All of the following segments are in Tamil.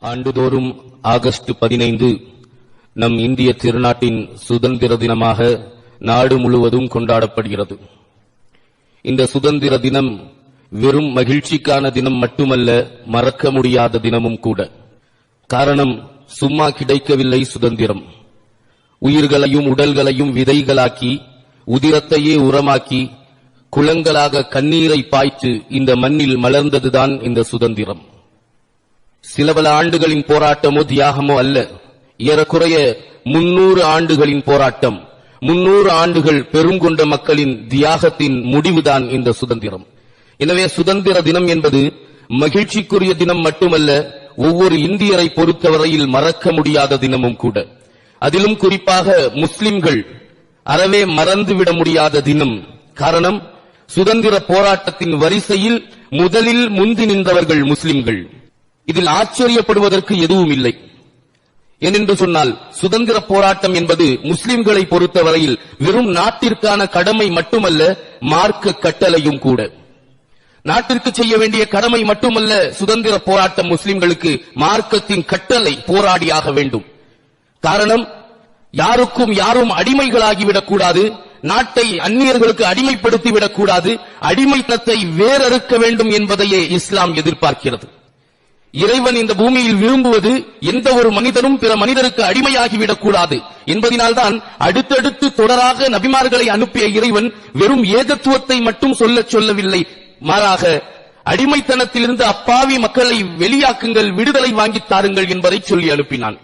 ஆண்டுதோறும் ஆகஸ்ட் பதினைந்து நம் இந்திய திருநாட்டின் சுதந்திர தினமாக நாடு முழுவதும் கொண்டாடப்படுகிறது. இந்த சுதந்திர தினம் வெறும் மகிழ்ச்சிக்கான தினம் மட்டுமல்ல மறக்க முடியாத தினமும் கூட. காரணம் சும்மா கிடைக்கவில்லை சுதந்திரம். உயிர்களையும் உடல்களையும் விதைகளாக்கி உதிரத்தையே உரமாக்கி குளங்களாக கண்ணீரை பாய்ச்சு இந்த மண்ணில் மலர்ந்ததுதான் இந்த சுதந்திரம். சில பல ஆண்டுகளின் போராட்டமோ தியாகமோ அல்ல. ஏறக்குறைய முன்னூறு ஆண்டுகளின் போராட்டம் முன்னூறு ஆண்டுகள் பெருங்கொண்ட மக்களின் தியாகத்தின் முடிவுதான் இந்த சுதந்திரம். எனவே சுதந்திர தினம் என்பது மகிழ்ச்சிக்குரிய தினம் மட்டுமல்ல ஒவ்வொரு இந்தியரை பொறுத்தவரையில் மறக்க முடியாத தினமும் கூட. அதிலும் குறிப்பாக முஸ்லிம்கள் அறவே மறந்துவிட முடியாத தினம். காரணம் சுதந்திர போராட்டத்தின் வரிசையில் முதலில் முந்தி நின்றவர்கள் முஸ்லிம்கள். இதில் ஆச்சரியப்படுவதற்கு எதுவும் இல்லை ஏனென்று சொன்னால் சுதந்திர போராட்டம் என்பது முஸ்லிம்களை பொறுத்தவரையில் வெறும் நாட்டிற்கான கடமை மட்டுமல்ல மார்க்க கட்டளையும் கூட. நாட்டிற்கு செய்ய வேண்டிய கடமை மட்டுமல்ல சுதந்திர போராட்டம் முஸ்லிம்களுக்கு மார்க்கத்தின் கட்டளை போராடியாக வேண்டும். காரணம் யாருக்கும் யாரும் அடிமைகளாகிவிடக் கூடாது நாட்டை அந்நியர்களுக்கு அடிமைப்படுத்திவிடக் கூடாது அடிமைத்தத்தை வேறறுக்க வேண்டும் என்பதையே இஸ்லாம் எதிர்பார்க்கிறது. இறைவன் இந்த பூமியில் விரும்புவது எந்த ஒரு மனிதனும் பிற மனிதருக்கு அடிமையாகிவிடக் கூடாது என்பதனால்தான் அடுத்தடுத்து தொடராக நபிமார்களை அனுப்பிய இறைவன் வெறும் ஏகத்துவத்தை மட்டும் சொல்ல சொல்லவில்லை. மாறாக அடிமைத்தனத்திலிருந்து அப்பாவி மக்களை வெளியாக்குங்கள் விடுதலை வாங்கி தாருங்கள் என்பதை சொல்லி அனுப்பினான்.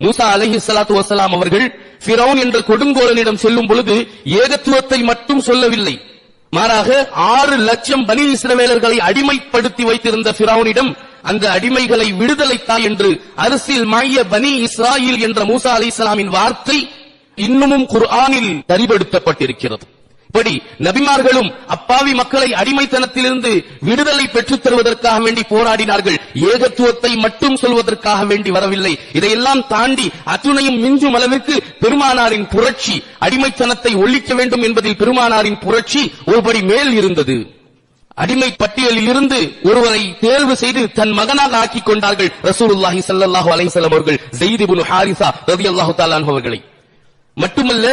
மூசா அலஹி சலாத்து வசலாம் அவர்கள் ஃபிரௌன் என்ற கொடுங்கோலனிடம் செல்லும் பொழுது ஏகத்துவத்தை மட்டும் சொல்லவில்லை. மாறாக ஆறு லட்சம் பனி இஸ்ரவேலர்களை அடிமைப்படுத்தி வைத்திருந்த ஃபிரௌனிடம் அந்த அடிமைகளை விடுதலைத்தாய் என்று அரசியல் மாய பனி இஸ்ராயில் என்ற மூசா அலைஹிஸ்ஸலாமின் வார்த்தை இன்னமும் குர்ஆனில் தரிபடுத்தப்பட்டிருக்கிறது இப்படி நபிமார்களும் அப்பாவி மக்களை அடிமைத்தனத்திலிருந்து விடுதலை பெற்றுத் தருவதற்காக வேண்டி போராடினார்கள். ஏகத்துவத்தை மட்டும் சொல்வதற்காக வேண்டி வரவில்லை. இதையெல்லாம் தாண்டி அத்துணையும் மிஞ்சும் அளவிற்கு பெருமானாரின் புரட்சி அடிமைத்தனத்தை ஒழிக்க வேண்டும் என்பதில் பெருமானாரின் புரட்சி ஒருபடி மேல் இருந்தது. அடிமை பட்டியலில் இருந்து ஒருவரை தேர்வு செய்து தன் மகனாக ஆக்கிக் கொண்டார்கள் ரசூலுல்லாஹி சல்லாஹு அலைசலம் அவர்கள் ஸெய்த் இப்னு ஹாரிசா ரவி அல்லாஹு தாலான் அவர்களை. மட்டுமல்ல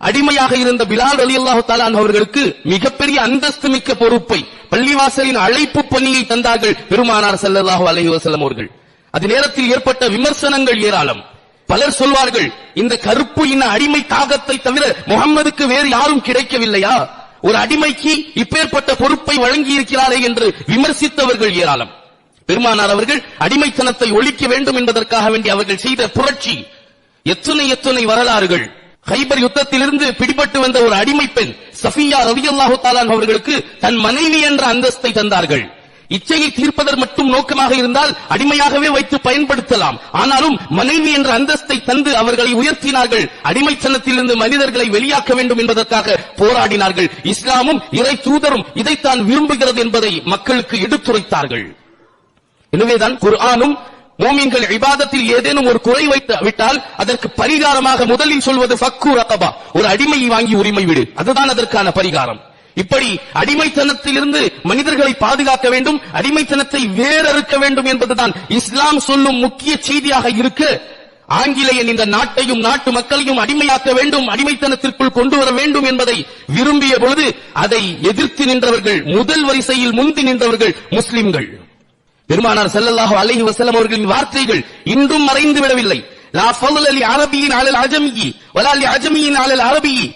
அடிமையாக இருந்த பிலால் அலி அல்லாஹு தாலான் அவர்களுக்கு மிகப்பெரிய அந்தஸ்து மிக்க பொறுப்பை பள்ளிவாசலின் அழைப்பு பணியை தந்தார்கள் பெருமானார் செல்லல்லாஹு அலஹி வசலம் அவர்கள். அது நேரத்தில் ஏற்பட்ட விமர்சனங்கள் ஏராளம். பலர் சொல்வார்கள் இந்த கருப்பு இன அடிமை தாகத்தை தவிர முகம்மதுக்கு வேறு யாரும் கிடைக்கவில்லையா? ஒரு அடிமைக்கு இப்பேற்பட்ட பொறுப்பை வழங்கி இருக்கிறாரே என்று விமர்சித்தவர்கள் ஏராளம். பெருமானார் அவர்கள் அடிமைத்தனத்தை ஒழிக்க வேண்டும் என்பதற்காக வேண்டி அவர்கள் செய்த புரட்சி. எத்தனை எத்தனை வரலாறுகள். ஹைபர் யுத்தத்திலிருந்து பிடிபட்டு வந்த ஒரு அடிமை பெண் சஃபியா ரவியல்லாஹு தாலான் அவர்களுக்கு தன் மனைவி என்ற அந்தஸ்தை தந்தார்கள். இச்சையை தீர்ப்பதற்கு மட்டும் நோக்கமாக இருந்தால் அடிமையாகவே வைத்து பயன்படுத்தலாம். ஆனாலும் மனைவி என்ற அந்தஸ்தை தந்து அவர்களை உயர்த்தினார்கள். அடிமைத்தனத்திலிருந்து மனிதர்களை வெளியாக்க வேண்டும் என்பதற்காக போராடினார்கள். இஸ்லாமும் இறை தூதரும் இதைத்தான் விரும்புகிறது என்பதை மக்களுக்கு எடுத்துரைத்தார்கள். எனவேதான் குர்ஆனும் மோமீன்கள் விவாதத்தில் ஏதேனும் ஒரு குறை வைத்து விட்டால் அதற்கு பரிகாரமாக முதலில் சொல்வது ஃபக்கு ரகபா ஒரு அடிமையை வாங்கி உரிமை விடு. அதுதான் அதற்கான பரிகாரம். இப்படி அடிமைத்தனத்திலிருந்து மனிதர்களை பாதுகாக்க வேண்டும் அடிமைத்தனத்தை வேறறுக்க வேண்டும் என்பதுதான் இஸ்லாம் சொல்லும் முக்கிய செய்தியாக இருக்கு. ஆங்கிலேயன் இந்த நாட்டையும் நாட்டு மக்களையும் அடிமையாக்க வேண்டும் அடிமைத்தனத்திற்குள் கொண்டு வர வேண்டும் என்பதை விரும்பிய பொழுது அதை எதிர்த்து நின்றவர்கள் முதல் வரிசையில் முந்தி நின்றவர்கள் முஸ்லிம்கள். பெருமானார் செல்லல்லாஹு அலஹி வசலம் அவர்களின் வார்த்தைகள் இன்றும் மறைந்து விடவில்லை. லா ஃபதுல் அலி அரபியின் அலல் அஜமியின் அலல் அரபியி.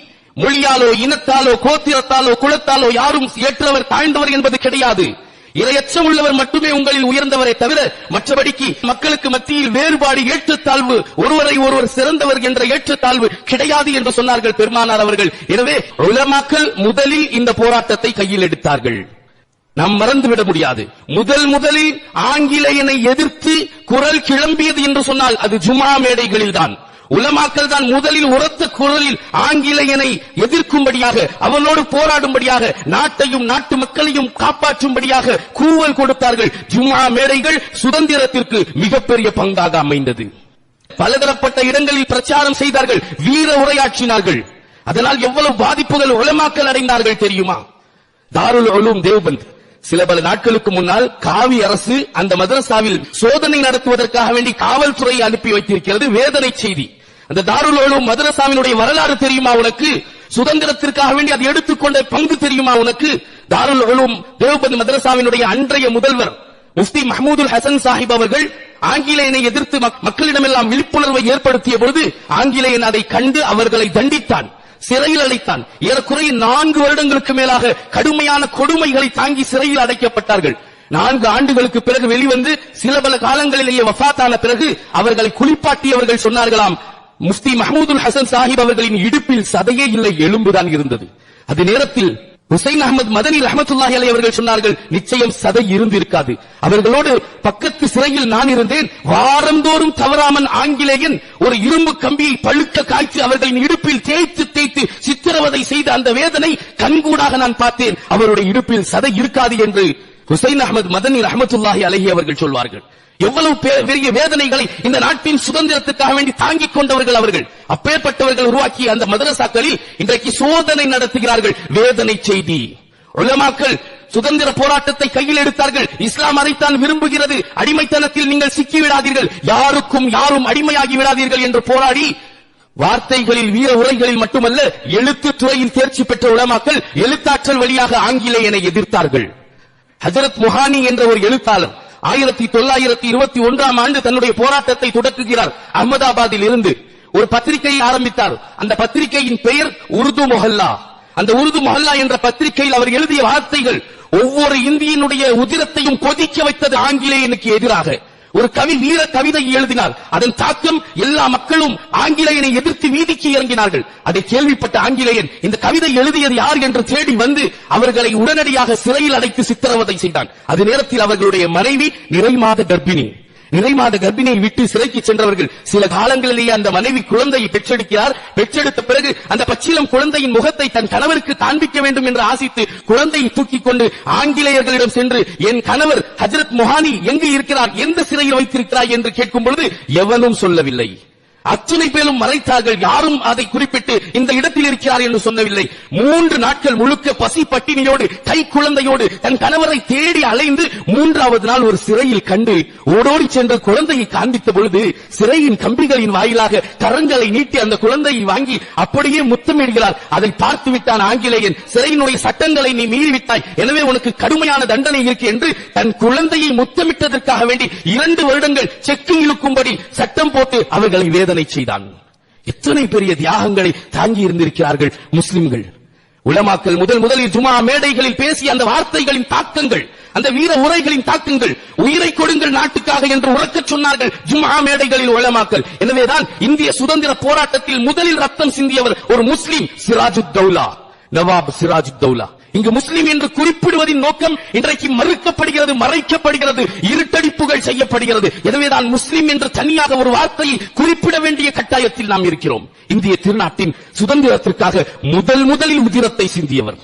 மொழியாலோ இனத்தாலோ கோத்திரத்தாலோ குலத்தாலோ யாரும் ஏற்றவர் தாழ்ந்தவர் என்பது கிடையாது. இரையச்சம் உள்ளவர் மட்டுமே உங்களில் உயர்ந்தவரை தவிர மற்றபடிக்கு மக்களுக்கு மத்தியில் வேறுபாடு ஏற்றத்தாழ்வு ஒருவரை ஒருவர் சிறந்தவர் என்ற ஏற்றத்தாழ்வு கிடையாது என்று சொன்னார்கள் பெருமானார் அவர்கள். எனவே உலமாக்கள் முதலில் இந்த போராட்டத்தை கையில் எடுத்தார்கள். நாம் மறந்துவிட முடியாது. முதல் முதலில் ஆங்கிலேயனை எதிர்த்து குரல் கிளம்பியது என்று சொன்னால் அது ஜுமா மேடைகளில் தான் உலமாக்கள் தான் முதலில் உரத்த குரலில் ஆங்கிலேயனை எதிர்க்கும்படியாக அவனோடு போராடும்படியாக நாட்டையும் நாட்டு மக்களையும் காப்பாற்றும்படியாக கூவல் கொடுத்தார்கள். ஜும்மா மேடைகள் சுதந்திரத்திற்கு மிகப்பெரிய பங்காக அமைந்தது. பலதரப்பட்ட இடங்களில் பிரச்சாரம் செய்தார்கள். வீர உரையாற்றினார்கள். அதனால் எவ்வளவு பாதிப்புகள் உலமாக்கல் அடைந்தார்கள் தெரியுமா? தாருல் உலூம் தேவ்பந்த். சில பல நாட்களுக்கு முன்னால் காவி அரசு அந்த மதரசாவில் சோதனை நடத்துவதற்காக வேண்டி காவல்துறையை அனுப்பி வைத்திருக்கிறது வேதனை செய்தி. அந்த தாருலோலும் மதுரசாவினுடைய வரலாறு தெரியுமா உனக்கு? சுதந்திரத்திற்காக வேண்டி அதை எடுத்துக்கொண்ட பங்கு தெரியுமா உனக்கு? தாருல் தேவபதி மதரசாவினுடைய அன்றைய முதல்வர் முஃப்தி மஹமூதுல் ஹசன் சாஹிப் அவர்கள் ஆங்கிலேயனை எதிர்த்து மக்களிடமெல்லாம் விழிப்புணர்வை ஏற்படுத்திய பொழுது ஆங்கிலேயன் அதை கண்டு அவர்களை தண்டித்தான் சிறையில் அடைத்தான். ஏறக்குறைய நான்கு வருடங்களுக்கு மேலாக கடுமையான கொடுமைகளை தாங்கி சிறையில் அடைக்கப்பட்டார்கள். நான்கு ஆண்டுகளுக்கு பிறகு வெளிவந்து சில பல காலங்களிலேயே வஃபாத்தான பிறகு அவர்களை குளிப்பாட்டியவர்கள் சொன்னார்களாம் முஸ்தி மஹமூதுல் ஹசன் சாஹிப் அவர்களின் இடுப்பில் சதையே இல்லை எலும்புதான் இருந்தது. அது நேரத்தில் ஹுசைன் அகமது மதனி ரஹமத்துல்லாஹி அலைஹி அவர்கள் சொன்னார்கள் நிச்சயம் சதை இருந்திருக்காது. அவர்களோடு பக்கத்து சிறையில் நான் இருந்தேன் வாரந்தோறும் தவறாமன் ஆங்கிலேயன் ஒரு இரும்பு கம்பியை பழுக்க காய்ச்சி அவர்களின் இடுப்பில் தேய்த்து தேய்த்து சித்திரவதை செய்த அந்த வேதனை கண்கூடாக நான் பார்த்தேன். அவருடைய இடுப்பில் சதை இருக்காது என்று ஹுசைன் அகமது மதனி ரஹமத்துல்லாஹி அலஹி அவர்கள் சொல்வார்கள். எவ்வளவு பெரிய வேதனைகளை இந்த நாட்டின் சுதந்திரத்துக்காக வேண்டி தாங்கிக் கொண்டவர்கள் அவர்கள். அப்பேற்பட்டவர்கள் உருவாக்கிய அந்த மதரசாக்களில் இன்றைக்கு சோதனை நடத்துகிறார்கள். வேதனை செய்தி. உலமாக்கள் சுதந்திர போராட்டத்தை கையில் எடுத்தார்கள். இஸ்லாம் அதைத்தான் விரும்புகிறது. அடிமைத்தனத்தில் நீங்கள் சிக்கி விடாதீர்கள் யாருக்கும் யாரும் அடிமையாகி விடாதீர்கள் என்று போராடி வார்த்தைகளில் வீர உரைகளில் மட்டுமல்ல எழுத்து துறையில் தேர்ச்சி பெற்ற உலமாக்கள் எழுத்தாற்றல் வழியாக ஆங்கிலேயனை எதிர்த்தார்கள். ஹஜரத் முஹானி என்ற ஒரு எழுத்தாளர் ஆயிரத்தி தொள்ளாயிரத்தி இருபத்தி ஒன்றாம் ஆண்டு தன்னுடைய போராட்டத்தை தொடக்குகிறார். அகமதாபாத்தில் இருந்து ஒரு பத்திரிகையை ஆரம்பித்தார். அந்த பத்திரிகையின் பெயர் உருது மொஹல்லா. அந்த உருது மொஹல்லா என்ற பத்திரிகையில் அவர் எழுதிய வார்த்தைகள் ஒவ்வொரு இந்தியனுடைய உதிரத்தையும் கொதிக்க வைத்தது ஆங்கிலேயனுக்கு எதிராக. ஒரு கவி வீர கவிதை எழுதினார். அதன் தாக்கம் எல்லா மக்களும் ஆங்கிலேயனை எதிர்த்து வீதிக்கு இறங்கினார்கள். அதை கேள்விப்பட்ட ஆங்கிலேயன் இந்த கவிதை எழுதியது யார் என்று தேடி வந்து அவர்களை உடனடியாக சிறையில் அடைத்து சித்திரவதை செய்தான். அது நேரத்தில் அவர்களுடைய மனைவி நிறைமாத கர்ப்பிணி. நிறைமாத கர்ப்பிணியை விட்டு சிறைக்கு சென்றவர்கள் சில காலங்களிலேயே அந்த மனைவி குழந்தையை பெற்றெடுக்கிறார். பெற்றெடுத்த பிறகு அந்த பச்சிலம் குழந்தையின் முகத்தை தன் கணவருக்கு காண்பிக்க வேண்டும் என்று ஆசித்து குழந்தையை தூக்கிக் கொண்டு ஆங்கிலேயர்களிடம் சென்று என் கணவர் ஹஜரத் மொஹானி எங்கு இருக்கிறார்? எந்த சிறையில் வைத்திருக்கிறார்? என்று கேட்கும் பொழுது எவனும் சொல்லவில்லை. அத்தனை பேரும் மறைத்தார்கள். யாரும் அதை குறிப்பிட்டு இந்த இடத்தில் இருக்கிறார் என்று சொல்லவில்லை. மூன்று நாட்கள் முழுக்க பசி பட்டினியோடு கை குழந்தையோடு தன் கணவரை தேடி அலைந்து மூன்றாவது நாள் ஒரு சிறையில் கண்டு ஓடோடி சென்று குழந்தையை காண்பித்த பொழுது சிறையின் கம்பிகளின் வாயிலாக கரங்களை நீட்டி அந்த குழந்தையை வாங்கி அப்படியே முத்தமிடுகிறார். அதை பார்த்து விட்டான் ஆங்கிலேயன். சிறையினுடைய சட்டங்களை நீ மீறிவிட்டாய். எனவே உனக்கு கடுமையான தண்டனை இருக்கு என்று தன் குழந்தையை முத்தமிட்டதற்காக வேண்டி இரண்டு வருடங்கள் செக்கு இழுக்கும்படி சட்டம் போட்டு அவர்களை வேதனை செய்தான். எத்தனை பெரிய தியாகங்களை தாங்கி இருந்திருக்கிறார்கள் முஸ்லிம்கள். உலமாக்கள் முதல் முதலில் ஜுமா மேடைகளில் பேசிய அந்த வார்த்தைகளின் தாக்கங்கள் அந்த வீர உரைகளின் தாக்கங்கள் உயிரை கொடுங்கள் நாட்டுக்காக என்று உறக்கச் சொன்னார்கள் ஜுமா மேடைகளில் உலமாக்கள். எனவேதான் இந்திய சுதந்திர போராட்டத்தில் முதலில் ரத்தம் சிந்தியவர் ஒரு முஸ்லிம் சிராஜுத் தௌலா நவாப் சிராஜுத் தௌலா. இங்கு முஸ்லிம் என்று குறிப்பிடுவதின் நோக்கம் இன்றைக்கு மறுக்கப்படுகிறது மறைக்கப்படுகிறது இருட்டடிப்புகள் செய்யப்படுகிறது. எனவேதான் முஸ்லிம் என்று தனியாக ஒரு வார்த்தையை குறிப்பிட வேண்டிய கட்டாயத்தில் நாம் இருக்கிறோம். இந்திய திருநாட்டின் சுதந்திரத்திற்காக முதல் முதலில் உதிரத்தை சிந்தியவர்.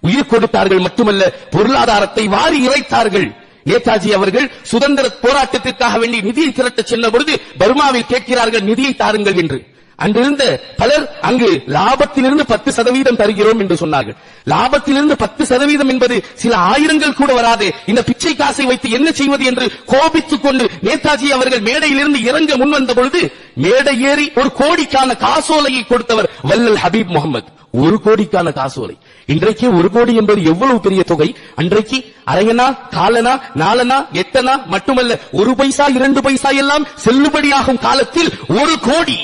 உயிர் கொடுத்தார்கள் மட்டுமல்ல பொருளாதாரத்தை வாரி இறைத்தார்கள். நேதாஜி அவர்கள் சுதந்திர போராட்டத்திற்காக வேண்டி நிதியை திரட்ட சென்ற பொழுது பர்மாவில் கேட்கிறார்கள் நிதியை தாருங்கள் என்று. அங்கிருந்த பலர் அங்கு லாபத்திலிருந்து பத்து சதவீதம் தருகிறோம் என்று சொன்னார்கள். லாபத்திலிருந்து பத்து சதவீதம் என்பது சில ஆயிரங்கள் கூட வராது. இந்த பிச்சை காசை வைத்து என்ன செய்வது என்று கோபித்துக் கொண்டு நேதாஜி அவர்கள் மேடையிலிருந்து இறங்க முன் வந்த பொழுது மேடை ஏறி ஒரு கோடிக்கான காசோலையை கொடுத்தவர் வல்லல் ஹபீப் முகமது ஒரு கோடிக்கான காசோலை. இன்றைக்கு ஒரு கோடி என்பது எவ்வளவு பெரிய தொகை? அன்றைக்கு அரையனா காலனா நாலனா எட்டனா மட்டுமல்ல ஒரு பைசா இரண்டு பைசா எல்லாம் செல்லுபடியாகும் காலத்தில் ஒரு கோடி.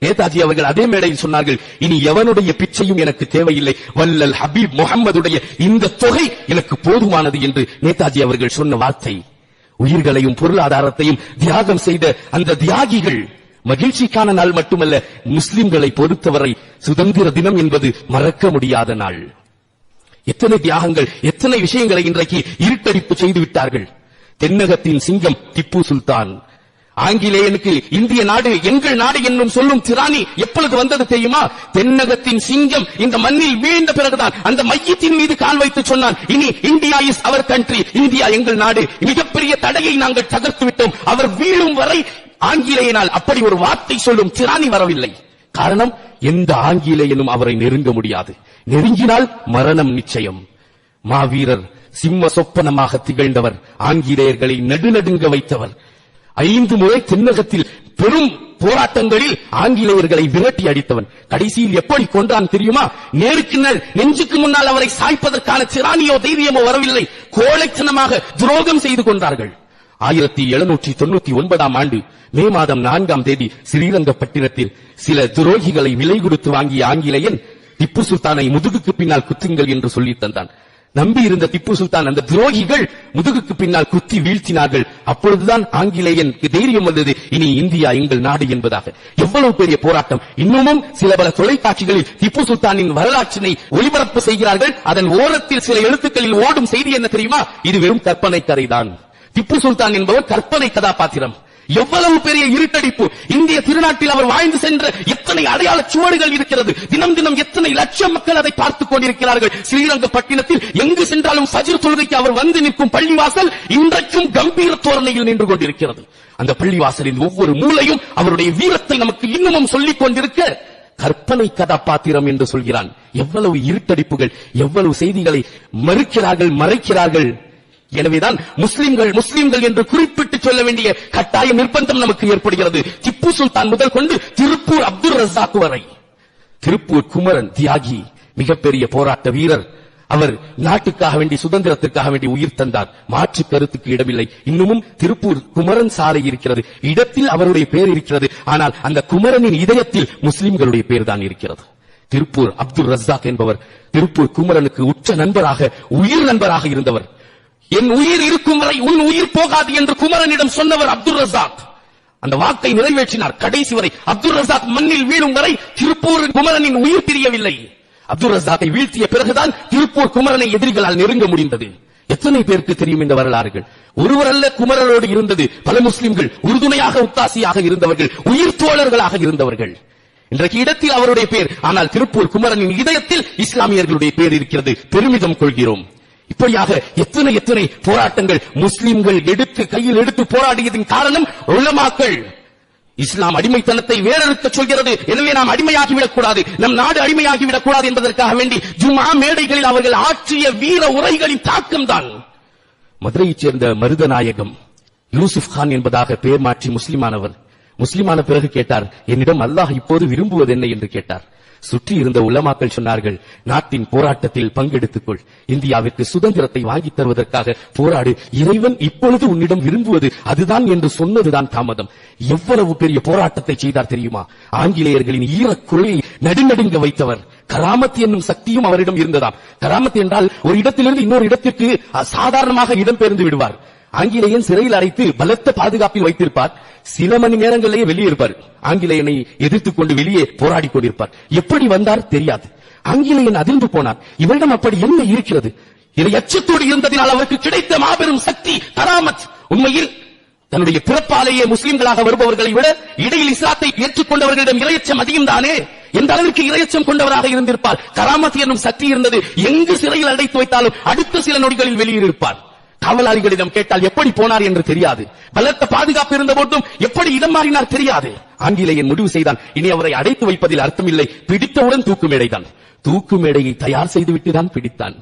நேதாஜி அவர்கள் அதே மேடையில் சொன்னார்கள் இனி எவனுடைய பிச்சையும் எனக்கு தேவையில்லை. வல்லல் ஹபீப் முகம்மதுடைய இந்த தொகை எனக்கு போதுமானது என்று நேதாஜி அவர்கள் சொன்ன வார்த்தை. உயிர்களையும் பொருளாதாரத்தையும் தியாகம் செய்த அந்த தியாகிகள் மகிழ்ச்சிக்கான நாள் மட்டுமல்ல முஸ்லிம்களை பொறுத்தவரை சுதந்திர தினம் என்பது மறக்க முடியாத நாள். எத்தனை தியாகங்கள் எத்தனை விஷயங்களை இன்றைக்கு இருட்டடிப்பு செய்து விட்டார்கள் தென்னகத்தின் சிங்கம் திப்பு சுல்தான் ஆங்கிலேயனுக்கு இந்திய நாடு எங்கள் நாடு என்னும் சொல்லும் திராணி எப்பொழுது வந்தது தெரியுமா? தென்னகத்தின் சிங்கம் இந்த மண்ணில் வீழ்ந்த பிறகுதான். அந்த மையத்தின் மீது கால் வைத்து சொன்னான். இனி India is our country India எங்கள் நாடு. மிகப்பெரிய தடையை நாங்கள் தகர்த்து விட்டோம். அவர் வீழும் வரை ஆங்கிலேயனால் அப்படி ஒரு வார்த்தை சொல்லும் திராணி வரவில்லை. காரணம் எந்த ஆங்கிலேயனும் அவரை நெருங்க முடியாது. நெருங்கினால் மரணம் நிச்சயம். மாவீரர் சிம்ம சொப்பனமாக திகழ்ந்தவர். ஆங்கிலேயர்களை நடுநடுங்க வைத்தவர். ஐந்து முறை தென்னகத்தில் பெரும் போராட்டங்களில் ஆங்கிலேயர்களை விரட்டி அடித்தவன். கடைசியில் எப்படி கொண்டான் தெரியுமா? நேருக்கு நேர் நெஞ்சுக்கு முன்னால் அவரை சாய்ப்பதற்கான திராணியோ தைரியமோ வரவில்லை. கோழைத்தனமாக துரோகம் செய்து கொண்டார்கள். ஆயிரத்தி எழுநூற்றி தொண்ணூத்தி ஒன்பதாம் ஆண்டு மே மாதம் நான்காம் தேதி ஸ்ரீரங்கப்பட்டினத்தில் சில துரோகிகளை விலை கொடுத்து வாங்கிய ஆங்கிலேயன் திப்பு சுல்தானை முதுகுக்கு பின்னால் குத்துங்கள் என்று சொல்லித் தந்தான். நம்பி இருந்த திப்பு சுல்தான் அந்த துரோகிகள் முதுகுக்கு பின்னால் குத்தி வீழ்த்தினார்கள். அப்பொழுதுதான் ஆங்கிலேயனுக்கு தைரியம் வந்தது இனி இந்தியா எங்கள் நாடு என்பதாக. எவ்வளவு பெரிய போராட்டம். இன்னமும் சில பல தொலைக்காட்சிகளில் திப்பு சுல்தானின் வரலாற்றினை ஒளிபரப்பு செய்கிறார்கள். அதன் ஓரத்தில் சில எழுத்துக்களில் ஓடும் செய்தி என்ன தெரியுமா? இது வெறும் கற்பனை கதைதான். திப்பு சுல்தான் என்பவர் கற்பனை கதாபாத்திரம். எவ்வளவு பெரிய இருட்டடிப்பு? இந்திய திருநாட்டில் அவர் வாழ்ந்து சென்ற எத்தனை அடையாள சுவடுகள் இருக்கிறது? தினம் தினம் எத்தனை லட்சம் மக்கள் அதை பார்த்துக் கொண்டிருக்கிறார்கள்? ஸ்ரீரங்கப்பட்டினத்தில் எங்கு சென்றாலும் சஜிர் தொழுகைக்கு அவர் வந்து நிற்கும் பள்ளிவாசல் இன்றைக்கும் கம்பீர தோரணையில் நின்று கொண்டிருக்கிறது. அந்த பள்ளிவாசலின் ஒவ்வொரு மூலையும் அவருடைய வீரத்தை நமக்கு இன்னமும் சொல்லிக் கொண்டிருக்க கற்பனை கதாபாத்திரம் என்று சொல்கிறான். எவ்வளவு இருட்டடிப்புகள் எவ்வளவு செய்திகளை மறுக்கிறார்கள் மறைக்கிறார்கள். எனவேதான் முஸ்லிம்கள் முஸ்லிம்கள் என்று குறிப்பிட்டு சொல்ல வேண்டிய கட்டாய நிர்பந்தம் நமக்கு ஏற்படுகிறது. திப்பு சுல்தான் முதல் கொண்டு திருப்பூர் அப்துல் ரசாக் வரை. திருப்பூர் குமரன் தியாகி மிகப்பெரிய போராட்ட வீரர். அவர் நாட்டுக்காக வேண்டி சுதந்திரத்திற்காக வேண்டி உயிர் தந்தார். மாற்று கருத்துக்கு இடமில்லை. இன்னமும் திருப்பூர் குமரன் சாலை இருக்கிறது. இடத்தில் அவருடைய பெயர் இருக்கிறது. ஆனால் அந்த குமரனின் இதயத்தில் முஸ்லிம்களுடைய பெயர் தான் இருக்கிறது. திருப்பூர் அப்துல் ரசாக் என்பவர் திருப்பூர் குமரனுக்கு உற்ற நண்பராக உயிர் நண்பராக இருந்தவர். என் உயிர் இருக்கும் வரை உன் உயிர் போகாது என்று குமரனிடம் சொன்னவர் அப்துல் ரசாக். அந்த வாக்கை நிறைவேற்றினார். கடைசி வரை அப்துல் ரசாக் மண்ணில் வீழும் வரை திருப்பூர் குமரனின் உயிர் பிரியவில்லை. அப்துல் ரசாக்கை வீழ்த்திய பிறகுதான் திருப்பூர் குமரனை எதிரிகளால் நெருங்க முடிந்தது. எத்தனை பேருக்கு தெரியும் இந்த வரலாறுகள்? ஒருவர் அல்ல குமரனோடு இருந்தது. பல முஸ்லிம்கள் உறுதுணையாக உத்தாசியாக இருந்தவர்கள் உயிர் தோழர்களாக இருந்தவர்கள். இன்றைக்கு இடத்தில் அவருடைய பேர். ஆனால் திருப்பூர் குமரனின் இதயத்தில் இஸ்லாமியர்களுடைய பேர் இருக்கிறது. பெருமிதம் கொள்கிறோம். இப்படியாக எத்தனை எத்தனை போராட்டங்கள் முஸ்லிம்கள் எடுத்து கையில் எடுத்து போராடியதின் காரணம் உலமாக்கள். இஸ்லாம் அடிமைத்தனத்தை வேறறுக்க சொல்கிறது. எனவே நாம் அடிமையாகிவிடக் கூடாது நம் நாடு அடிமையாகிவிடக் கூடாது என்பதற்காக வேண்டி ஜுமா மேடைகளில் அவர்கள் ஆற்றிய வீர உரைகளின் தாக்கம் தான் மதுரையைச் சேர்ந்த மருதநாயகம் யூசுப் கான் என்பதாக பெயர் மாற்றி முஸ்லிமானவர் முஸ்லிமான பிறகு கேட்டார் என்னிடம் அல்லாஹ் இப்போது விரும்புவது என்ன என்று கேட்டார். சுற்றி இருந்த உலமாக்கள் சொன்னார்கள் நாட்டின் போராட்டத்தில் பங்கெடுத்துக் கொள் இந்தியாவிற்கு சுதந்திரத்தை வாங்கித் தருவதற்காக போராடு. இறைவன் இப்பொழுது உன்னிடம் விரும்புவது அதுதான் என்று சொன்னதுதான் தாமதம். எவ்வளவு பெரிய போராட்டத்தை செய்தார் தெரியுமா? ஆங்கிலேயர்களின் ஈரக் நடுநடுங்க வைத்தவர். கராமத் என்னும் சக்தியும் அவரிடம் இருந்ததாம். கராமத் என்றால் ஒரு இடத்திலிருந்து இன்னொரு இடத்திற்கு சாதாரணமாக இடம்பெயர்ந்து விடுவார். ஆங்கிலேயன் சிறையில் அடைத்து பலத்த பாதுகாப்பில் வைத்திருப்பார். சில மணி நேரங்களிலேயே வெளியே இருப்பார் ஆங்கிலேயனை எதிர்த்துக் கொண்டு வெளியே போராடி கொண்டிருப்பார். எப்படி வந்தார் தெரியாது. ஆங்கிலேயன் அதிர்ந்து போனார். இவரிடம் அப்படி என்ன இருக்கிறது? இதை அச்சத்தோடு இருந்ததினால் அவருக்கு கிடைத்த மாபெரும் சக்தி கராமத். உண்மையில் தன்னுடைய பிறப்பாலேயே முஸ்லிம்களாக வருபவர்களை விட இடையில் இஸ்லாத்தை ஏற்றுக்கொண்டவர்களிடம் இரையச்சம் அதிகம் தானே எந்த அளவிற்கு இரையச்சம் கொண்டவராக இருந்திருப்பார்? கராமத் என்னும் சக்தி இருந்தது. எங்கு சிறையில் அடைத்து வைத்தாலும் அடுத்த சில நொடிகளில் வெளியேறியிருப்பார். காவலாளிகளிடம் கேட்டால் எப்படி போனார் என்று தெரியாது. பலத்த பாதுகாப்பு இருந்த போதும் எப்படி இடம் மாறினார் தெரியாது. ஆங்கிலேயன் முடிவு செய்தான் இனி அவரை அடைத்து வைப்பதில் அர்த்தமில்லை. பிடித்தவுடன் தூக்கு மேடைதான் தூக்கு மேடையை தயார் செய்துவிட்டு தான் பிடித்தான்.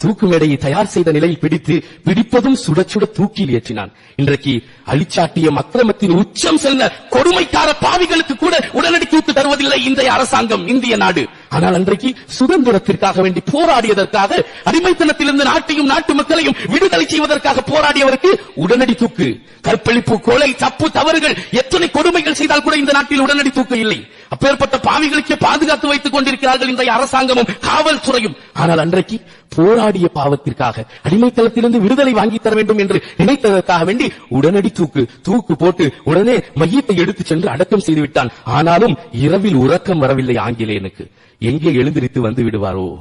தூக்கு மேடையை தயார் செய்த நிலையில் பிடித்து பிடிப்பதும் சுட சுட தூக்கில் ஏற்றினான். இன்றைக்கு அழிச்சாட்டியம் அக்கிரமத்தின் உச்சம் செல்ல கொடுமைக்கார பாவிகளுக்கு கூட உடனடி தூக்கு தருவதில்லை இன்றைய அரசாங்கம் இந்திய நாடு. ஆனால் அன்றைக்கு சுதந்திரத்திற்காக வேண்டி போராடியதற்காக அடிமைத்தனத்திலிருந்து நாட்டையும் நாட்டு மக்களையும் விடுதலை செய்வதற்காக போராடியவருக்கு உடனடி தூக்கு. கற்பழிப்பு கொலை தப்பு தவறுகள் எத்தனை கொடுமைகள் செய்தால் கூட இந்த நாட்டில் உடனடி தூக்கு இல்லை. அப்பேற்பட்ட பாவிகளுக்கே பாதுகாத்து வைத்துக் கொண்டிருக்கிறார்கள் இன்றைய அரசாங்கமும் காவல்துறையும். ஆனால் அன்றைக்கு போராடிய பாவத்திற்காக அடிமைத்தளத்திலிருந்து விடுதலை வாங்கி தர வேண்டும் என்று நினைத்ததற்காக வேண்டி உடனடி தூக்கு தூக்கு போட்டு உடனே மையத்தை எடுத்துச் சென்று அடக்கம் செய்து விட்டான். ஆனாலும் இரவில் உறக்கம் வரவில்லை ஆங்கிலேயனுக்கு. எங்கே எழுந்திருத்து வந்து விடுவாரோ?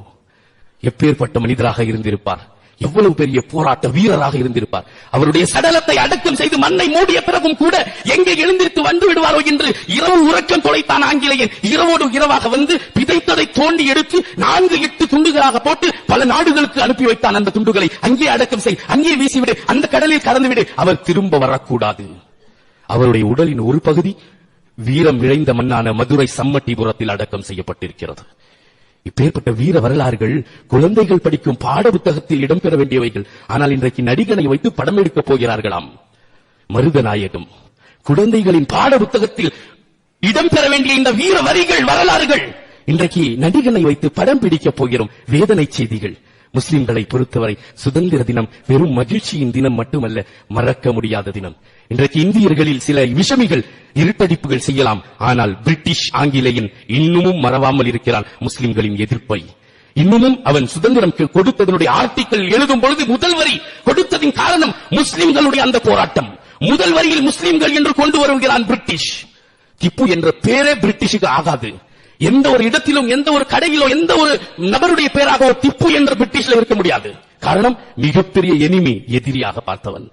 எப்பேற்பட்ட மனிதராக இருந்திருப்பார். எவ்வளவு பெரிய போராட்ட வீரராக இருந்திருப்பார். அவருடைய சடலத்தை அடக்கம் செய்து மண்ணை மூடிய பிறகும் கூட எங்கே எழுந்திருத்து வந்து விடுவாரோ என்று இரவு உறக்கம் தொலைத்தான் ஆங்கிலேயன். இரவோடு இரவாக வந்து பிதைத்ததை தோண்டி எடுத்து நான்கு எட்டு துண்டுகளாக போட்டு பல நாடுகளுக்கு அனுப்பி வைத்தான் அந்த துண்டுகளை. அங்கே அடக்கம் செய் அங்கே வீசிவிடு அந்த கடலில் கலந்துவிடு. அவர் திரும்ப வரக்கூடாது. அவருடைய உடலின் ஒரு பகுதி வீரம் இழைந்த மண்ணான மதுரை சம்மட்டிபுரத்தில் அடக்கம் செய்யப்பட்டிருக்கிறது. இப்பேற்பட்ட வீர வரலாறுகள் குழந்தைகள் படிக்கும் பாட புத்தகத்தில் இடம்பெற வேண்டியவைகள். ஆனால் இன்றைக்கு நடிகனை வைத்து படம் எடுக்கப் போகிறார்களாம். மருதநாயகம். குழந்தைகளின் பாட புத்தகத்தில் இடம்பெற வேண்டிய இந்த வீர வரிகள் வரலாறுகள். இன்றைக்கு நடிகனை வைத்து படம் பிடிக்கப் போகிறோம். வேதனை செய்திகள். முஸ்லிம்களை பொறுத்தவரை சுதந்திர தினம் வெறும் மகிழ்ச்சியின் தினம் மட்டுமல்ல மறக்க முடியாத தினம். இன்றைக்கு இந்தியர்களில் சில விஷமிகள் இருட்டடிப்புகள் செய்யலாம். ஆனால் பிரிட்டிஷ் ஆங்கிலேயன் இன்னமும் மறவாமல் இருக்கிறான் முஸ்லிம்களின் எதிர்ப்பை. இன்னமும் அவன் சுதந்திரம் கொடுத்ததனுடைய ஆர்டிக்கல் எழுதும் பொழுது முதல் வரி கொடுத்ததின் காரணம் முஸ்லிம்களுடைய அந்த போராட்டம். முதல் வரியில் முஸ்லிம்கள் என்று கொண்டு வருகிறான் பிரிட்டிஷ். திப்பு என்ற பேரே பிரிட்டிஷுக்கு ஆகாது. எந்த ஒரு இடத்திலும் எந்த ஒரு கடையிலோ எந்த ஒரு நபருடைய பெயராக ஒரு திப்பு என்ற பிரிட்டிஷ்ல இருக்க முடியாது. காரணம் மிகப்பெரிய எனிமி எதிரியாக பார்த்தவன்.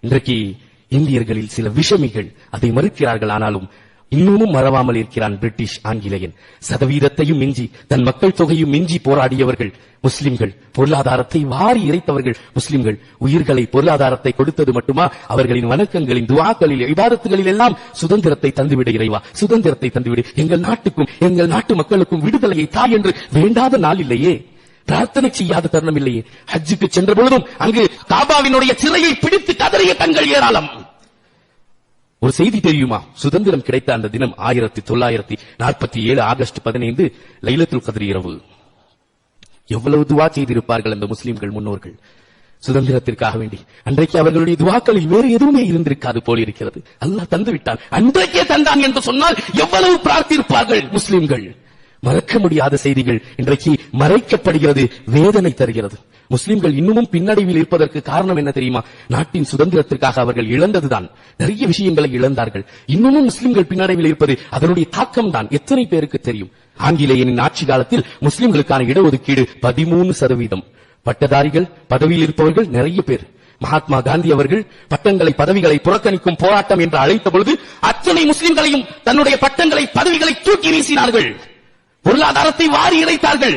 இன்றைக்கு இந்தியர்களில் சில விஷமிகள் அதை மறுக்கிறார்கள் ஆனாலும் இன்னமும் மறவாமல் இருக்கிறான் பிரிட்டிஷ் ஆங்கிலேயன். சதவீதத்தையும் மிஞ்சி தன் மக்கள் தொகையும் மிஞ்சி போராடியவர்கள் முஸ்லிம்கள். பொருளாதாரத்தை வாரி இறைத்தவர்கள் முஸ்லிம்கள். உயிர்களை பொருளாதாரத்தை கொடுத்தது மட்டுமா? அவர்களின் வணக்கங்களின் துவாக்களில் விவாதத்துகளில் எல்லாம் சுதந்திரத்தை தந்துவிட இறைவா. சுதந்திரத்தை தந்துவிடு. எங்கள் நாட்டுக்கும் எங்கள் நாட்டு மக்களுக்கும் விடுதலையை தா என்று வேண்டாத நாள் இல்லையே. பிரார்த்தனை செய்யாத தருணம் இல்லையே. ஹஜ்ஜுக்கு சென்ற பொழுதும் அங்கு காபாவினுடைய சிறையை பிடித்து கதறிய தங்கள் ஏராளம். ஒரு செய்தி தெரியுமா? சுதந்திரம் கிடைத்த அந்த தினம் ஆயிரத்தி தொள்ளாயிரத்தி நாற்பத்தி ஏழு ஆகஸ்ட் பதினைந்து லைலத்துல் கதிரி இரவு. எவ்வளவு துவா செய்திருப்பார்கள் அந்த முஸ்லிம்கள் முன்னோர்கள்? சுதந்திரத்திற்காக வேண்டி. அன்றைக்கு அவர்களுடைய துவாக்களில் வேறு எதுவுமே இருந்திருக்காது போல் இருக்கிறது. அல்லாஹ் தந்து விட்டான் அன்றைக்கே தந்தான் என்று சொன்னால் எவ்வளவு பிரார்த்திருப்பார்கள் முஸ்லிம்கள்? மறக்க முடியாத செய்திகள் இன்றைக்கு மறைக்கப்படுகிறது வேதனை தருகிறது. முஸ்லிம்கள் இன்னமும் பின்னடைவில் இருப்பதற்கு காரணம் என்ன தெரியுமா? நாட்டின் சுதந்திரத்திற்காக அவர்கள் இழந்ததுதான். நிறைய விஷயங்களை இழந்தார்கள். இன்னமும் முஸ்லிம்கள் பின்னடைவில் இருப்பது அதனுடைய தாக்கம் தான் எத்தனை பேருக்கு தெரியும்? ஆங்கிலேயனின் ஆட்சி காலத்தில் முஸ்லிம்களுக்கான இடஒதுக்கீடு பதிமூணு சதவீதம். பட்டதாரிகள் பதவியில் இருப்பவர்கள் நிறைய பேர். மகாத்மா காந்தி அவர்கள் பட்டங்களை பதவிகளை புறக்கணிக்கும் போராட்டம் என்று அழைத்த பொழுது அத்தனை முஸ்லிம்களையும் தன்னுடைய பட்டங்களை பதவிகளை தூக்கி வீசினார்கள். பொருளாதாரத்தை வாரி இறைத்தார்கள்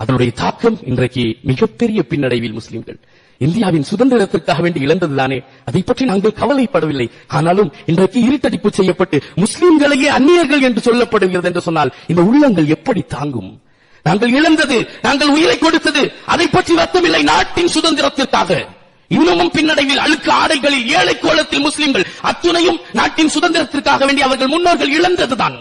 அதனுடைய தாக்கம் இன்றைக்கு மிகப்பெரிய பின்னடைவில் முஸ்லிம்கள். இந்தியாவின் சுதந்திரத்திற்காக வேண்டி இழந்ததுதானே? அதை பற்றி நாங்கள் கவலைப்படவில்லை. ஆனாலும் இன்றைக்கு இருட்டடிப்பு செய்யப்பட்டு முஸ்லிம்களையே அந்நியர்கள் என்று சொல்லப்படுகிறது என்று சொன்னால் இந்த உள்ளங்கள் எப்படி தாங்கும்? நாங்கள் இழந்தது நாங்கள் உயிரை கொடுத்தது அதை பற்றி வருத்தமில்லை நாட்டின் சுதந்திரத்திற்காக. இன்னமும் பின்னடைவில் அழுக்கு ஆடைகளில் ஏழை கோலத்தில் முஸ்லிம்கள் அத்துணையும் நாட்டின் சுதந்திரத்திற்காக வேண்டி அவர்கள் முன்னோர்கள் இழந்ததுதான்.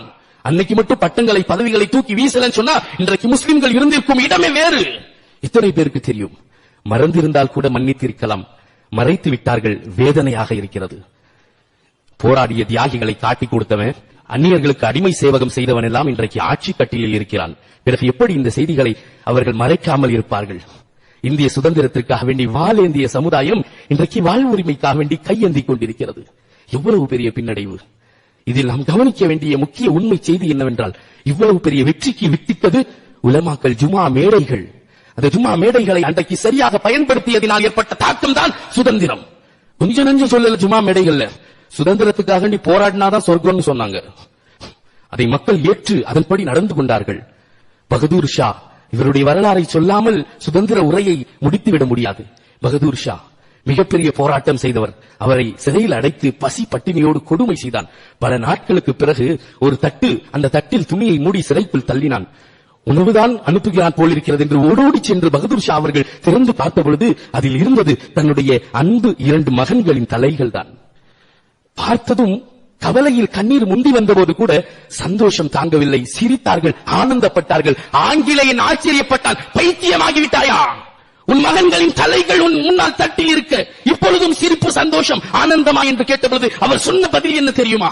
அன்னைக்கு மட்டும் பட்டங்களை பதவிகளை தூக்கி வீசலன்னு சொன்னா இன்றைக்கு முஸ்லிம்கள் இருந்திருக்கும் இடமே வேறு. இத்தனை பேருக்கு தெரியும்? மறந்திருந்தால் கூட மன்னித்திருக்கலாம். மறைத்து விட்டார்கள் வேதனையாக இருக்கிறது. போராடிய தியாகிகளை காட்டி கொடுத்தவன் அந்நியர்களுக்கு அடிமை சேவகம் செய்தவன் எல்லாம் இன்றைக்கு ஆட்சி கட்டிலில் இருக்கிறான். பிறகு எப்படி இந்த செய்திகளை அவர்கள் மறைக்காமல் இருப்பார்கள்? இந்திய சுதந்திரத்திற்காக வேண்டி வாழேந்திய சமுதாயம் இன்றைக்கு வாழ்வுரிமைக்காக வேண்டி கையேந்திக் கொண்டிருக்கிறது. எவ்வளவு பெரிய பின்னடைவு. இதில் நாம் கவனிக்க வேண்டிய முக்கிய உண்மை செய்தி என்னவென்றால் இவ்வளவு பெரிய வெற்றிக்கு வித்திட்டது உலமாக்கள் ஜுமா மேடைகள். அந்த ஜுமா மேடைகளை அன்றைக்கு சரியாக பயன்படுத்தியதினால் ஏற்பட்ட தாக்கம் தான் சுதந்திரம். கொஞ்சம் நஞ்சு சொல்லல ஜுமா மேடைகள்ல. சுதந்திரத்துக்காக நீ போராடினாதான் சொர்க்கம்னு சொன்னாங்க. அதை மக்கள் ஏற்று அதன்படி நடந்து கொண்டார்கள். பகதூர் ஷா இவருடைய வரலாறை சொல்லாமல் சுதந்திர உரையை முடித்துவிட முடியாது. பகதூர் ஷா மிகப்பெரிய போராட்டம் செய்தவர். அவரை சிறையில் அடைத்து பசி பட்டினியோடு கொடுமை செய்தான். பல நாட்களுக்கு பிறகு ஒரு தட்டு அந்த தட்டில் துணியை மூடி சிறைக்குள் தள்ளினான். உணவுதான் அனுப்புகிறான் போல் இருக்கிறது என்று ஓடோடி சென்று பகதூர் ஷா அவர்கள் திறந்து பார்த்த பொழுது அதில் இருந்தது தன்னுடைய அன்பு இரண்டு மகன்களின் தலைகள் தான் பார்த்ததும் கவலையில் கண்ணீர் முந்தி வந்தபோது கூட சந்தோஷம் தாங்கவில்லை. சிரித்தார்கள் ஆனந்தப்பட்டார்கள். ஆங்கிலேயன் ஆச்சரியப்பட்டான். பைத்தியமாகிவிட்டாயா? உன் மகன்களின் தலைகள் உன் முன்னால் தட்டி இருக்க. இப்பொழுதும் சிரிப்பு சந்தோஷம் ஆனந்தமா என்று கேட்டபொழுது அவர் சொன்ன பதில் என்ன தெரியுமா?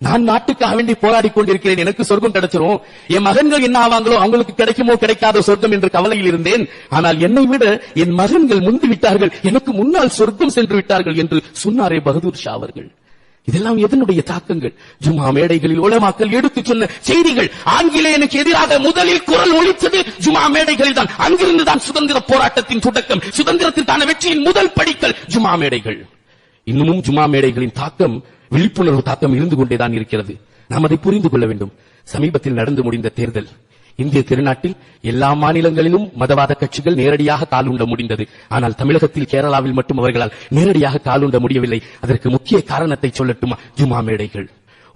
நான் நாட்டுக்காக வேண்டி போராடி கொண்டிருக்கிறேன் எனக்கு சொர்க்கம் கிடைச்சிரும். என் மகன்கள் என்ன ஆவாங்களோ அவங்களுக்கு கிடைக்குமோ கிடைக்காத சொர்க்கம் என்று கவலையில் இருந்தேன். ஆனால் என்னை விட என் மகன்கள் முந்து விட்டார்கள் எனக்கு முன்னால் சொர்க்கம் சென்று விட்டார்கள் என்று சொன்னாரே பகதூர் ஷா அவர்கள். இதெல்லாம் எதனுடைய தாக்கங்கள்? ஜுமா மேடைகளில் உலமாக்கள் எடுத்துச் சொன்ன செய்திகள். ஆங்கிலேயனுக்கு எதிராக முதலில் குரல் ஒழித்தது ஜுமா மேடைகளில் தான். அங்கிருந்து தான் சுதந்திர போராட்டத்தின் தொடக்கம். சுதந்திரத்திற்கான வெற்றியின் முதல் படிக்கல் ஜுமா மேடைகள். இன்னமும் ஜுமா மேடைகளின் தாக்கம் விழிப்புணர்வு தாக்கம் இருந்து கொண்டேதான் இருக்கிறது. நாம் அதை புரிந்து கொள்ள வேண்டும். சமீபத்தில் நடந்து முடிந்த தேர்தல். இந்திய திருநாட்டில் எல்லா மாநிலங்களிலும் மதவாத கட்சிகள் நேரடியாக காலுண்ட முடிந்தது. ஆனால் தமிழகத்தில் கேரளாவில் மட்டும் அவர்களால் நேரடியாக காலுண்ட முடியவில்லை. அதற்கு முக்கிய காரணத்தை சொல்லட்டுமா? ஜுமா மேடைகள்.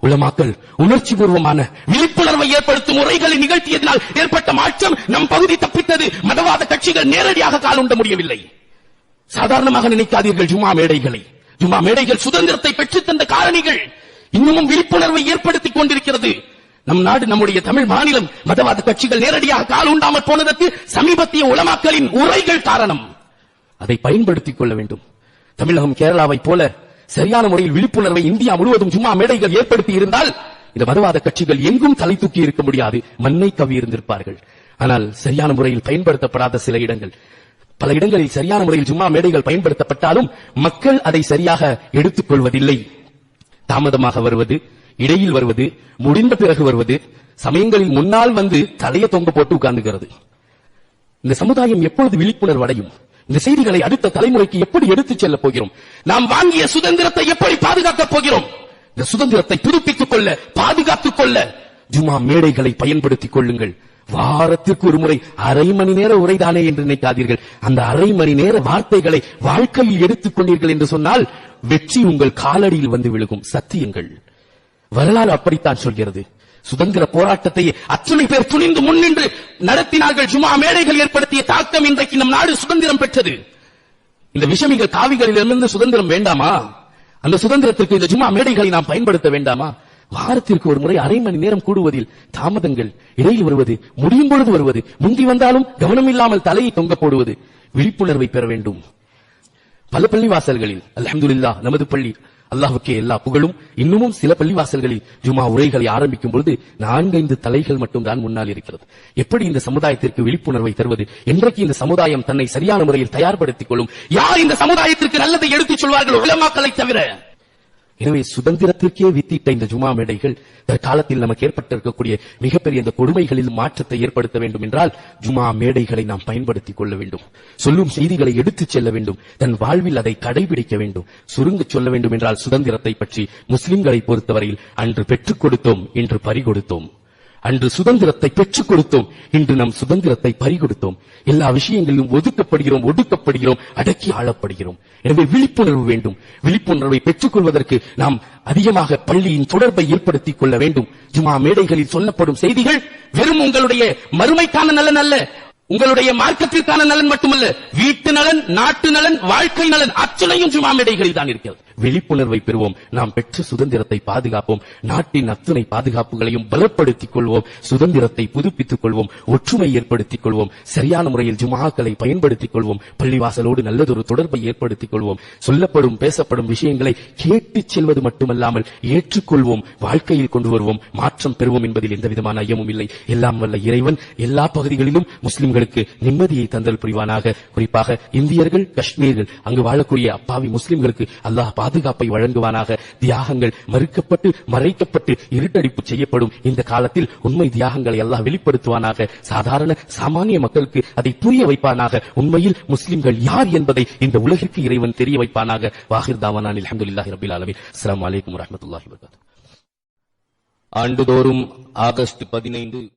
உலமாக்கள் உணர்ச்சி பூர்வமான விழிப்புணர்வை ஏற்படுத்தும் முறைகளை நிகழ்த்தியதனால் ஏற்பட்ட மாற்றம் நம் பகுதி தப்பித்தது. மதவாத கட்சிகள் நேரடியாக காலுண்ட முடியவில்லை. சாதாரணமாக நினைக்காதீர்கள் ஜுமா மேடைகளை. ஜுமா மேடைகள் சுதந்திரத்தை பெற்றுத்தந்த காரணிகள் இன்னமும் விழிப்புணர்வை ஏற்படுத்திக் கொண்டிருக்கிறது. நம் நாடு நம்முடைய தமிழ் மாநிலம் மதவாத கட்சிகள் நேரடியாக கால் உண்டாமல் போனதற்கு சமீபத்திய உலமாக்களின் உரைகள் காரணம். அதை பயன்படுத்திக் கொள்ள வேண்டும். தமிழகம் கேரளாவை போல சரியான முறையில் விழிப்புணர்வை இந்தியா முழுவதும் சும்மா மேடைகள் ஏற்படுத்தி இருந்தால் இந்த மதவாத கட்சிகள் எங்கும் தலை தூக்கி இருக்க முடியாது. மண்ணை கவி இருந்திருப்பார்கள். ஆனால் சரியான முறையில் பயன்படுத்தப்படாத சில இடங்கள். பல இடங்களில் சரியான முறையில் சும்மா மேடைகள் பயன்படுத்தப்பட்டாலும் மக்கள் அதை சரியாக எடுத்துக் கொள்வதில்லை. தாமதமாக வருவது இடையில் வருவது முடிந்த பிறகு வருவது சமயங்களில் முன்னால் வந்து தலையை தொங்க போட்டு உட்கார்ந்துகிறது. இந்த சமுதாயம் எப்பொழுது விழிப்புணர்வு அடையும்? இந்த செய்திகளை அடுத்த தலைமுறைக்கு எப்படி எடுத்துச் செல்லப் போகிறோம்? நாம் வாங்கிய சுதந்திரத்தை எப்படி பாதுகாக்கப் போகிறோம்? இந்த சுதந்திரத்தை புதுப்பித்துக் கொள்ள பாதுகாத்துக் கொள்ள ஜுமா மேடைகளை பயன்படுத்திக் கொள்ளுங்கள். வாரத்திற்கு ஒரு முறை அரை மணி நேர உரைதானே என்று நினைக்காதீர்கள். அந்த அரை மணி நேர வார்த்தைகளை வாழ்க்கையில் எடுத்துக் கொண்டீர்கள் என்று சொன்னால் வெற்றி உங்கள் காலடியில் வந்து விழுகும். சத்தியங்கள். வரலாறு அப்படித்தான் சொல்கிறது. சுதந்திர போராட்டத்தை அத்தனை பேர் துணிந்து முன்னின்று நடத்தினார்கள். சும்மா மேடைகள் ஏற்படுத்திய தாக்கம் இன்றைக்கு நம் நாடு சுதந்திரம் பெற்றது. இந்த விஷமிகள் காவிகளிலிருந்து சுதந்திரம் வேண்டாமா? அந்த சுதந்திரத்திற்கு இந்த ஜுமா மேடைகளை நாம் பயன்படுத்த வேண்டாமா? வாரத்திற்கு ஒரு முறை அரை மணி நேரம் கூடுவதில் தாமதங்கள் இடையில் வருவது முடியும் பொழுது வருவது முந்தி வந்தாலும் கவனம் இல்லாமல் தலையை தொங்க போடுவது விழிப்புணர்வை பெற வேண்டும். பல பள்ளிவாசல்களில் அலமதுல்லா நமது பள்ளி அல்லாஹ்வுக்கே எல்லா புகழும். இன்னமும் சில பள்ளிவாசல்களில் ஜுமா உரைகளை ஆரம்பிக்கும் பொழுது நான்கைந்து தலைகள் மட்டும்தான் முன்னால் இருக்கிறது. எப்படி இந்த சமுதாயத்திற்கு விழிப்புணர்வை தருவது? என்றைக்கு இந்த சமுதாயம் தன்னை சரியான முறையில் தயார்படுத்திக் கொள்ளும்? யார் இந்த சமுதாயத்திற்கு நல்லதை எடுத்துச் சொல்வார்கள்? உலமாக்களை தவிர. எனவே சுதந்திரத்திற்கே வித்திட்ட இந்த ஜுமா மேடைகள் தற்காலத்தில் நமக்கு ஏற்பட்டிருக்கக்கூடிய மிகப்பெரிய இந்த கொடுமைகளில் மாற்றத்தை ஏற்படுத்த வேண்டும் என்றால் ஜுமா மேடைகளை நாம் பயன்படுத்திக் கொள்ள வேண்டும். சொல்லும் செய்திகளை எடுத்துச் செல்ல வேண்டும். தன் வாழ்வில் அதை கடைபிடிக்க வேண்டும். சுருங்க சொல்ல வேண்டும் என்றால் சுதந்திரத்தை பற்றி முஸ்லிம்களை பொறுத்தவரையில் அன்று பெற்றுக் கொடுத்தோம் இன்று பறிகொடுத்தோம். அன்று சுதந்திரத்தை பெற்றுக் கொடுத்தோம். இன்று நம் சுதந்திரத்தை பறிகொடுத்தோம். எல்லா விஷயங்களிலும் ஒதுக்கப்படுகிறோம் ஒடுக்கப்படுகிறோம் அடக்கி ஆளப்படுகிறோம். எனவே விழிப்புணர்வு வேண்டும். விழிப்புணர்வை பெற்றுக் கொள்வதற்கு நாம் அதிகமாக பள்ளியின் தொடர்பை ஏற்படுத்திக் கொள்ள வேண்டும். ஜுமா மேடைகளில் சொல்லப்படும் செய்திகள் வெறும் உங்களுடைய மறுமைக்கான நலன் அல்ல. உங்களுடைய மார்க்கத்திற்கான நலன் மட்டுமல்ல. வீட்டு நலன் நாட்டு நலன் வாழ்க்கை நலன் அத்தனையும் ஜுமா மேடைகளில் தான் இருக்கிறது. விழிப்புணர்வை பெறுவோம். நாம் பெற்ற சுதந்திரத்தை பாதுகாப்போம். நாட்டின் அத்தனை பாதுகாப்புகளையும் பலப்படுத்திக் கொள்வோம் சுதந்திரத்தை புதுப்பித்துக் கொள்வோம் ஒற்றுமை ஏற்படுத்திக் கொள்வோம் சரியான முறையில் ஜுமாக்களை பயன்படுத்திக் கொள்வோம் பள்ளிவாசலோடு நல்லதொரு தொடர்பை ஏற்படுத்திக் கொள்வோம் சொல்லப்படும் பேசப்படும் விஷயங்களை கேட்டுச் செல்வது மட்டுமல்லாமல் ஏற்றுக்கொள்வோம். வாழ்க்கையில் கொண்டு வருவோம். மாற்றம் பெறுவோம் என்பதில் எந்த விதமான ஐயமும் இல்லை. எல்லாம் வல்ல இறைவன் எல்லா பகுதிகளிலும் முஸ்லிம்களுக்கு நிம்மதியை தந்தல் புரிவானாக. குறிப்பாக இந்தியர்கள் காஷ்மீர்கள் அங்கு வாழக்கூடிய அப்பாவி முஸ்லிம்களுக்கு அல்லாஹ் பாதுகாப்பை வழங்குவானாக. தியாகங்கள் மறுக்கப்பட்டு மறைக்கப்பட்டு இருட்டடிப்பு செய்யப்படும். இந்த காலத்தில் உண்மை தியாகங்களை எல்லாம் வெளிப்படுத்துவானாக. சாதாரண சாமானிய மக்களுக்கு அதை புரிய வைப்பானாக. உண்மையில் முஸ்லிம்கள் யார் என்பதை இந்த உலகிற்கு இறைவன் தெரிய வைப்பானாக. வாஹிர் தாவானான் அல்ஹம்துலில்லாஹி ரபில் ஆலமீன். அஸ்லாம் வலைக்கம் வரமத்துல்லாஹி வபரகாத்துஹு. ஆண்டுதோறும் ஆகஸ்ட் பதினைந்து